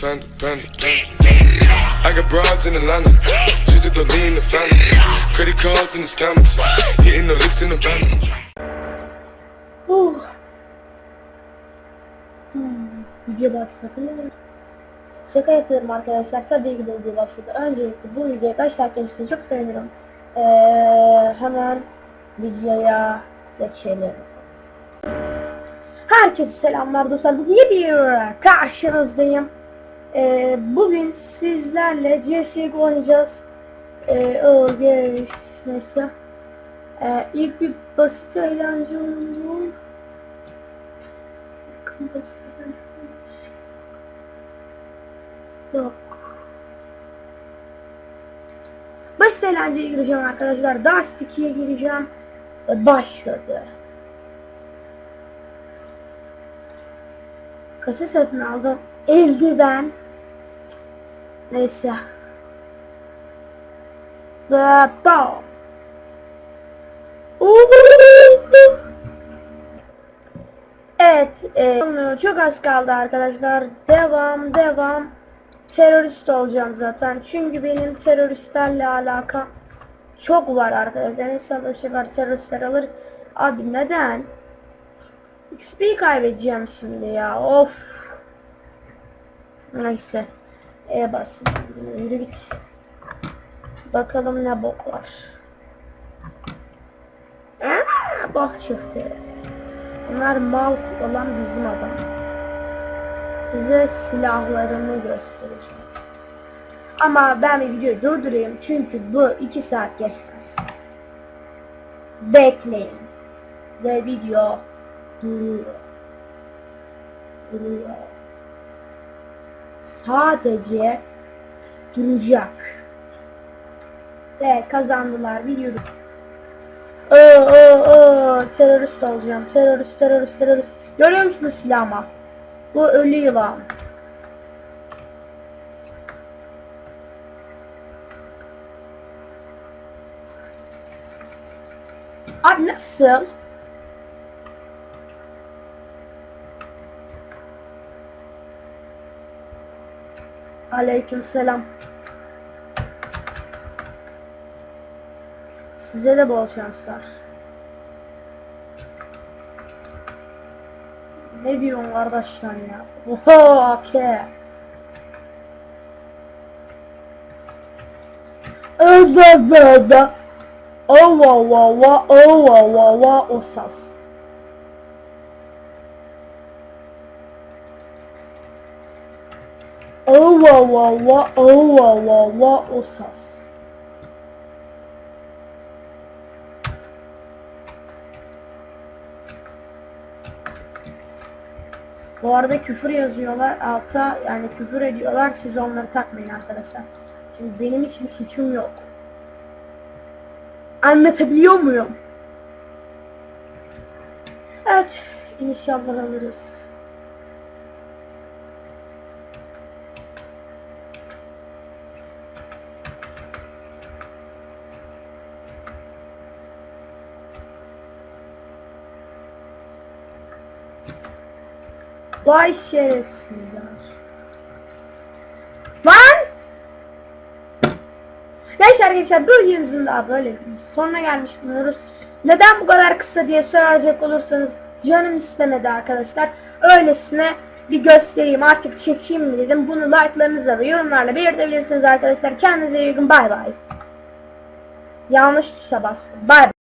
panda, panda. I got broads in Atlanta, just to the lean the family. Credit cards in the scammers, hitting the licks in the van. Uh. Hmm, video başladı. Şaka yapıyorum arkadaşlar. Tabii ki de video başladı. Öncelikle bu videoya kaç like gelirse çok sevinirim. Ee, hemen videoya geçelim. Herkese selamlar dostlar. Bugün bir karşınızdayım. Ee, bugün sizlerle CSGO oynayacağız. Ee, o geç neyse. Ee, ilk bir basit eğlence oyunu. Basit. Yok. Basit eğlenceye gireceğim arkadaşlar. Dust 2'ye gireceğim. Başladı. Kasa satın aldım. Eldiven. Neyse. Ve bam. Evet, e, çok az kaldı arkadaşlar. Devam, devam. Terörist olacağım zaten. Çünkü benim teröristlerle alakam çok var arkadaşlar. İnsanlar işte var teröristler alır. Abi neden? XP kaybedeceğim şimdi ya. Of. Neyse. E basın. Yürü git. Bakalım ne bok var. Aa, bok çıktı. Bunlar mal olan bizim adam. Size silahlarımı göstereceğim. Ama ben bir videoyu durdurayım çünkü bu iki saat geçmez. Bekleyin. Ve video duruyor. Duruyor. Sadece duracak. Ve kazandılar videoyu. Oo, oo, oo, terörist olacağım. Terörist, terörist, terörist. Görüyor musunuz silahımı? Bu ölü yılan. Abi nasıl? Aleyküm selam. Size de bol şanslar. Ne diyorsun kardeşler ya? Oho okey. Öde böyle. Ova ova ova ova osas. Ova ova ova ova osas. Bu arada küfür yazıyorlar alta yani küfür ediyorlar siz onları takmayın arkadaşlar. Çünkü benim hiçbir suçum yok. Anlatabiliyor muyum? Evet inşallah alırız. Vay şerefsizler. Lan! Neyse arkadaşlar videomuzun daha böyle sonuna gelmiş bulunuyoruz. Neden bu kadar kısa diye soracak olursanız canım istemedi arkadaşlar. Öylesine bir göstereyim artık çekeyim dedim. Bunu like'larınızla ve yorumlarla belirtebilirsiniz arkadaşlar. Kendinize iyi bakın bay bay. Yanlış tuşa bastım. Bay bay.